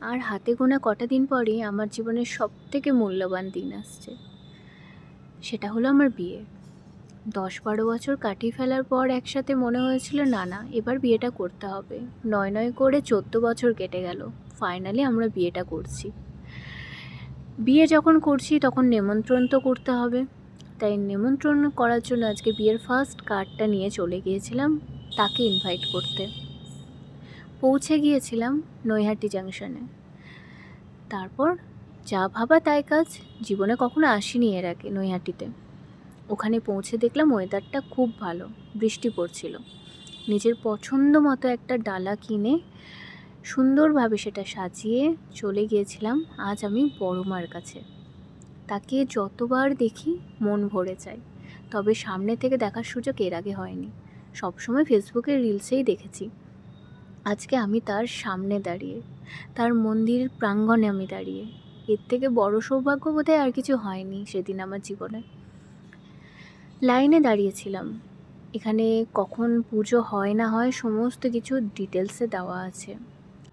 আর হাতে গোনা কটা দিন পরেই আমার জীবনের সব থেকে মূল্যবান দিন আসছে। সেটা হলো আমার বিয়ে। দশ বারো বছর কাটিয়ে ফেলার পর একসাথে মনে হয়েছিল, না না, এবার বিয়েটা করতে হবে। নয় নয় করে চোদ্দ বছর কেটে গেল। ফাইনালি আমরা বিয়েটা করছি। বিয়ে যখন করছি তখন নেমন্ত্রণ তো করতে হবে। তাই নেমন্ত্রণ করার জন্য আজকে বিয়ের ফার্স্ট কার্ডটা নিয়ে চলে গিয়েছিলাম, তাকে ইনভাইট করতে। পৌঁছে গিয়েছিলাম নৈহাটি জাংশনে। তারপর যা ভাবা তাই কাজ, জীবনে কখনো আসিনি এর আগে নৈহাটিতে। ওখানে পৌঁছে দেখলাম ওয়েদারটা খুব ভালো, বৃষ্টি পড়ছিল। নিজের পছন্দ মতো একটা ডালা কিনে সুন্দরভাবে সেটা সাজিয়ে চলে গিয়েছিলাম আজ আমি বড়মার কাছে। তাকে যতবার দেখি মন ভরে যায়, তবে সামনে থেকে দেখার সুযোগ এর আগে হয়নি। সবসময় ফেসবুকের রিলসেই দেখেছি। আজকে আমি তার সামনে দাঁড়িয়ে, তার মন্দির প্রাঙ্গণে আমি দাঁড়িয়ে। এর থেকে বড় সৌভাগ্য বোধহয় আর কিছু হয়নি সেদিন আমার জীবনে। লাইনে দাঁড়িয়েছিলাম। এখানে কখন পুজো হয় না হয় সমস্ত কিছু ডিটেলসে দেওয়া আছে।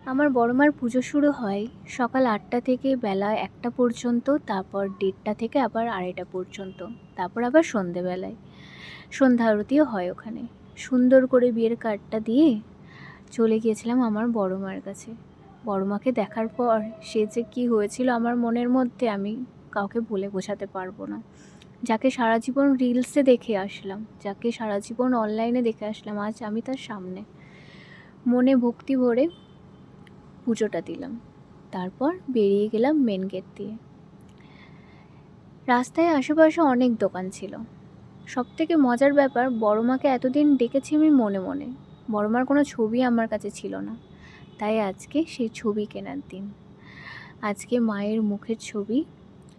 আমার বড়মার পুজো শুরু হয় সকাল আটটা থেকে বেলা একটা পর্যন্ত, তারপর দেড়টা থেকে আবার আড়াইটা পর্যন্ত, তারপর আবার সন্ধেবেলায়। সন্ধ্যা আরতিও হয় ওখানে। সুন্দর করে বিয়ের কার্ডটা দিয়ে চলে গিয়েছিলাম আমার বড় মার কাছে। বড় মাকে দেখার পর সে যে কী হয়েছিল আমার মনের মধ্যে আমি কাউকে বলে বোঝাতে পারব না। যাকে সারা জীবন রিলসে দেখে আসলাম, যাকে সারা জীবন অনলাইনে দেখে আসলাম, আজ আমি তার সামনে। মনে ভক্তি ভরে পুজোটা দিলাম। তারপর বেরিয়ে গেলাম মেন গেট দিয়ে। রাস্তায় আশেপাশে অনেক দোকান ছিল। সব থেকে মজার ব্যাপার বড় মাকে এতদিন ডেকেছি আমি মনে মনে। বড় মার কোনো ছবি আমার কাছে ছিল না। তাই আজকে সেই ছবি কেনার দিন। আজকে মায়ের মুখের ছবি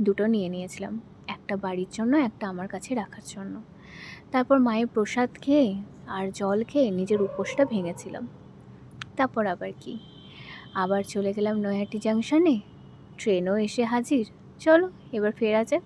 দুটো নিয়ে নিয়েছিলাম, একটা বাড়ির জন্য, একটা আমার কাছে রাখার জন্য। তারপর মায়ের প্রসাদ খেয়ে আর জল খেয়ে নিজের উপোসটা ভেঙেছিলাম। তারপর আবার কি? আবার চলে গেলাম নৈহাটি জাংশনে, ট্রেনও এসে হাজির। চলো, এবার ফেরা যাক।